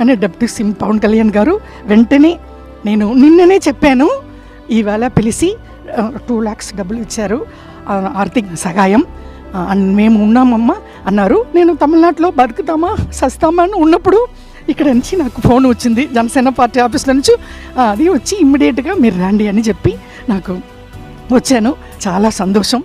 అని deputy CM Pawan Kalyan గారు వెంటనే నేను నిన్ననే చెప్పాను ఈవేళ పిలిచి టూ ల్యాక్స్ డబ్బులు ఇచ్చారు ఆర్థిక సహాయం అండ్ మేము ఉన్నామమ్మా అన్నారు. నేను తమిళనాడులో బతుకుతామా సస్తామా అని ఉన్నప్పుడు ఇక్కడ నుంచి నాకు ఫోన్ వచ్చింది. జనసేన పార్టీ ఆఫీస్లో నుంచి అది వచ్చి ఇమ్మీడియట్గా మీరు రండి అని చెప్పి నాకు వచ్చాను. చాలా సంతోషం.